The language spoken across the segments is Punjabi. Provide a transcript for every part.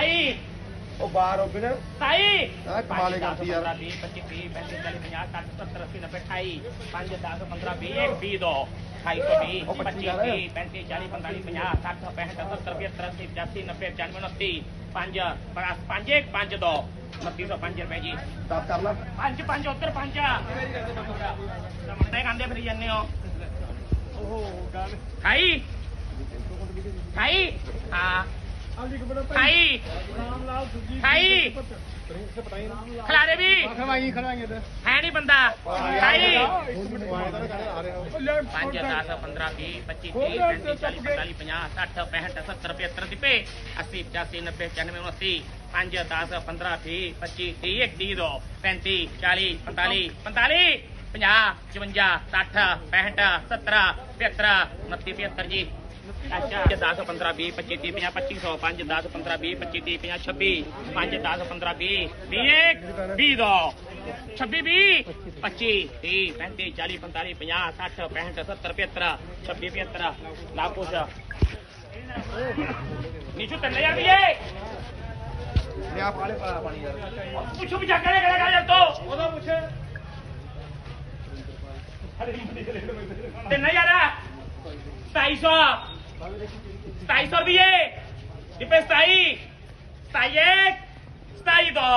27 ਉਹ ਬਾਹਰ ਹੋ ਬਿਨ 27 ਆਹ ਕਮਾਲ ਕਰਦੀ ਯਾਰ। 20 25 30 35 40 50 60 70 80 90 28 5 10 15 20 1 20 2 250 ਉਹ 25 25 30 35 40 45 50 60 65 70 75 80 85 90 95 99 5 5 1 5 2 2905 ਰੁਪਏ ਜੀ। ਦੱਸ ਕਰ ਲਾ। ਪੰਜ ਪੰਜ ਉੱਧਰ ਪੰਜ ਟਮਾਟੇ ਖਾਂਦੇ ਫਿਰ ਜੰਨੇ ਹੋ। ਖਾਈ ਖਾਈ ਹਾਂ। ਖਾਈ। ਖਾਈ। ਖਿਲਾਰੇ ਵੀ। ਖਵਾਈ ਖੜਾਂਗੇ ਤੇ ਹੈ ਨਹੀਂ ਬੰਦਾ। ਖਾਈ। ਆ ਰਿਹਾ 5 10 15 20 25 30 35 40 45 50 60 65 70 75 80 85 90 95 99 5 10 15 20 25 30 1 30 2 35 40 45 45 50 55 60 65 70 75 29 75 ਜੀ। 10 15 20 25 30 50 2500 5 10 15 20 25 30 50 26 5 10 15 20 21 20 ਦੋ 26 20 25 30 35 40 45 50 60 65 70 75 26 75 ਲਾ ਕੁਛ ਨੀਚੂ ਤੰਨੇ ਯਾਰ ਵੀਏ ਲਿਆ ਪਾਲੇ ਪਾ ਪਾਣੀ ਯਾਰ। ਪੁੱਛੋ ਵੀ ਜਾ ਕਰੇ ਕਰੇ ਯਾਰ ਤੋ। ਉਹਦਾ ਪੁੱਛੇ। ਤੇ ਨਹੀਂ ਯਾਰ 2700 2700 ਰੁਪਏ ਦੀਪੇ 27 27 27 ਦੋ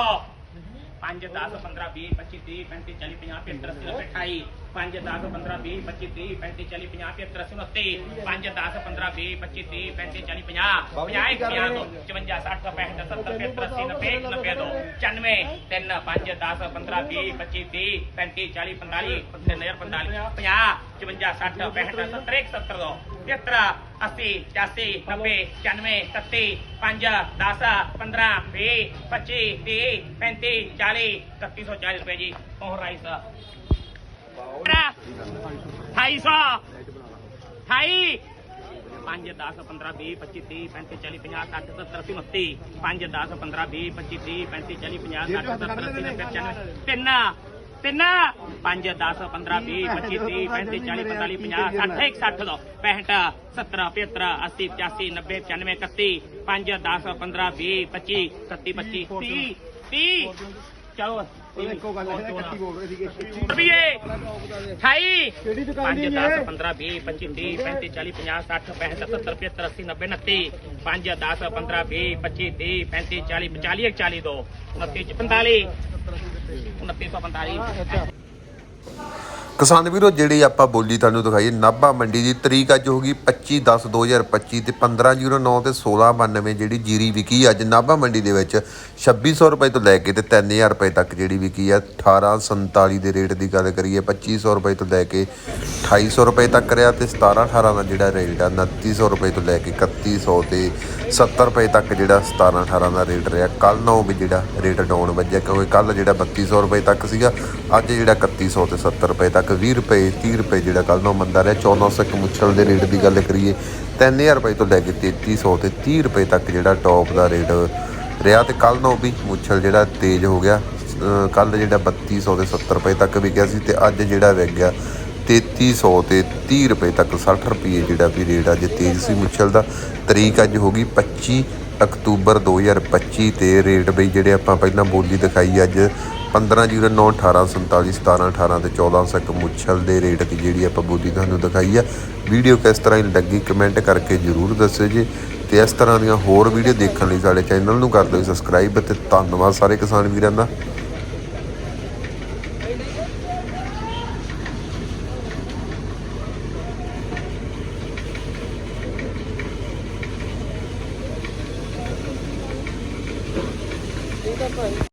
5 10 15 20 25 30 35 40 50 75 80 90 28 5 10 15 20 25 30 35 40 50 75 80 5 10 15 20 25 30 35 40 50 50 50 52 55 60 65 70 75 80 90 92 95 3 5 10 15 20 25 30 35 40 45 50 50 55 60 65 70 70 75 80 85 90 95 31 5 10 15 20 25 30 35 40 3140 ਰੁਪਏ ਜੀ। ਉਹ ਰਾਈਸ 250 28 5 10 15 20 25 30 35 40 50 60 70 80 90 5 10 15 20 25 30 35 40 50 60 70 80 90 95 ਤਿੰਨ। ਤਿੰਨ 5 10 15 20 25 30 35 40 45 50 60 60 ਦੋ 65 70 75 80 85 90 95 31 5 10 15 20 25 31 25 30 30 ਚਲੋ। ਇੱਕੋ ਗੱਲ ਹੈ ਇਕੱਠੀ ਬੋਲ ਰਹੇ ਸੀਗੇ। ਰੁਪਏ 28 ਕਿਹੜੀ ਦੁਕਾਨ 5 ਦੀ 10 ਹੈ 15 20 25 30 35 40 50 60 65 70 75 80 90 29 5 10 15 20 25 30 35 40 40 40 2 29 45 2945 ਕਿਸਾਨ ਵੀਰੋ, ਜਿਹੜੀ ਆਪਾਂ ਬੋਲੀ ਤੁਹਾਨੂੰ ਦਿਖਾਈ ਨਾਭਾ ਮੰਡੀ ਦੀ ਤਰੀਕ ਅੱਜ ਹੋ ਗਈ 25 10 2025 ਤੇ 1509 ਤੇ 1692 ਜਿਹੜੀ ਜੀਰੀ ਵਿਕੀ ਅੱਜ ਨਾਭਾ ਮੰਡੀ ਦੇ ਵਿੱਚ 2600 ਰੁਪਏ ਤੋਂ ਲੈ ਕੇ ਤੇ 3000 ਰੁਪਏ ਤੱਕ ਜਿਹੜੀ ਵਿਕੀ ਆ 1847 ਦੇ ਰੇਟ ਦੀ ਗੱਲ ਕਰੀਏ 2500 ਰੁਪਏ ਤੋਂ ਲੈ ਕੇ 2800 ਰੁਪਏ ਤੱਕ ਰਿਹਾ ਤੇ 17 18 ਦਾ ਜਿਹੜਾ ਰੇਟ ਆ 2900 ਰੁਪਏ ਤੋਂ ਲੈ ਕੇ 3100 ਤੇ 70 ਰੁਪਏ ਤੱਕ ਜਿਹੜਾ 17 18 ਦਾ ਰੇਟ ਰਿਹਾ। ਕੱਲ ਨਾਲੋਂ ਵੀ ਜਿਹੜਾ ਰੇਟ ਡਾਊਨ ਵੱਜਿਆ, ਕਿਉਂਕਿ ਕੱਲ ਜਿਹੜਾ 3200 ਰੁਪਏ ਤੱਕ ਸੀਗਾ, ਅੱਜ ਜਿਹੜਾ 3100 ਤੇ 70 ਰੁਪਏ ਤੱਕ 20 ਰੁਪਏ 30 ਰੁਪਏ ਜਿਹੜਾ ਕੱਲ ਨੂੰ ਮੰਦਾ ਰਿਹਾ 1400 ਇੱਕ ਮੁੱਛਲ ਦੇ ਰੇਟ ਦੀ ਗੱਲ ਕਰੀਏ 3000 ਰੁਪਏ ਤੋਂ ਲੈ ਕੇ 3300 ਤੇ 30 ਰੁਪਏ ਤੱਕ ਜਿਹੜਾ ਟੌਪ ਦਾ ਰੇਟ ਰਿਹਾ ਤੇ ਕੱਲ ਨੂੰ ਵੀ ਮੁੱਛਲ ਜਿਹੜਾ ਤੇਜ਼ ਹੋ ਗਿਆ। ਕੱਲ ਜਿਹੜਾ 3200 ਤੇ 70 ਰੁਪਏ ਤੱਕ ਵਿਕਿਆ ਸੀ ਤੇ ਅੱਜ ਜਿਹੜਾ ਵਿਕ ਗਿਆ 3300 ਤੇ 30 ਰੁਪਏ ਤੱਕ 60 ਰੁਪਏ ਜਿਹੜਾ ਵੀ ਰੇਟ ਅੱਜ ਤੇਜ਼ ਸੀ ਮੁੱਛਲ ਦਾ। ਤਰੀਕ ਅੱਜ ਹੋ ਗਈ 25 ਅਕਤੂਬਰ 2025 ਤੇ ਰੇਟ ਬਈ ਜਿਹੜੇ ਆਪਾਂ ਪਹਿਲਾਂ ਬੋਲੀ ਦਿਖਾਈ ਅੱਜ 1509 1847 17 18 ਤੇ 1400 ਇੱਕ ਮੁੱਛਲ ਦੇ ਰੇਟ ਦੀ ਜਿਹੜੀ ਆਪਾਂ ਬੋਲੀ ਤੁਹਾਨੂੰ ਦਿਖਾਈ ਆ। ਵੀਡੀਓ ਕਿਸ ਤਰ੍ਹਾਂ ਹੀ ਲੱਗੀ ਕਮੈਂਟ ਕਰਕੇ ਜਰੂਰ ਦੱਸਿਓ ਜੀ। ਤੇ ਇਸ ਤਰ੍ਹਾਂ ਦੀਆਂ ਹੋਰ ਵੀਡੀਓ ਦੇਖਣ ਲਈ ਸਾਡੇ ਚੈਨਲ ਨੂੰ ਕਰ ਦਿਓ ਸਬਸਕ੍ਰਾਈਬ ਤੇ ਧੰਨਵਾਦ ਸਾਰੇ ਕਿਸਾਨ ਵੀਰਾਂ ਦਾ।